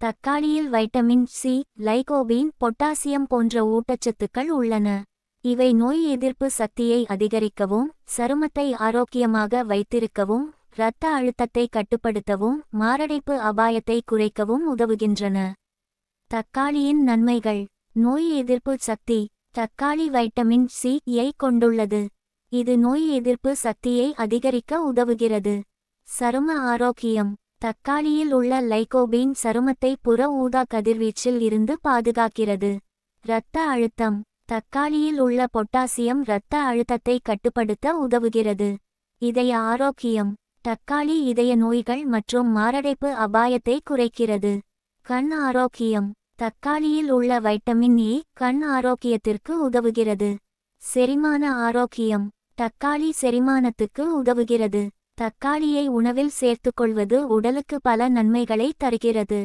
தக்காளியில் vitamin C lycopene potassium போன்ற ஊட்டச்சத்துக்கள் உள்ளன. இவை நோய் எதிர்ப்பு சக்தியை அதிகரிக்கவும் சருமத்தை ஆரோக்கியமாக வைத்திருக்கவும் இரத்த அழுத்தத்தை கட்டுப்படுத்தவும் மாரடைப்பு அபாயத்தை குறைக்கவும் உதவுகின்றன. தக்காளியின் நன்மைகள். நோய் எதிர்ப்பு சக்தி. தக்காளி வைட்டமின் சி யை கொண்டுள்ளது. இது நோய் எதிர்ப்பு சக்தியை அதிகரிக்க உதவுகிறது. சரும ஆரோக்கியம். தக்காளியில் உள்ள லைகோபீன் சருமத்தை புற ஊதா கதிர்வீச்சில் இருந்து பாதுகாக்கிறது. இரத்த அழுத்தம். தக்காளியில் உள்ள பொட்டாசியம் இரத்த அழுத்தத்தை கட்டுப்படுத்த உதவுகிறது. இதய ஆரோக்கியம். தக்காளி இதய நோய்கள் மற்றும் மாரடைப்பு அபாயத்தை குறைக்கிறது. கண் ஆரோக்கியம். தக்காளியில் உள்ள வைட்டமின் ஏ கண் ஆரோக்கியத்திற்கு உதவுகிறது. செரிமான ஆரோக்கியம். தக்காளி செரிமானத்துக்கு உதவுகிறது. தக்காளியை உணவில் சேர்த்துக்கொள்வது உடலுக்கு பல நன்மைகளை தருகிறது.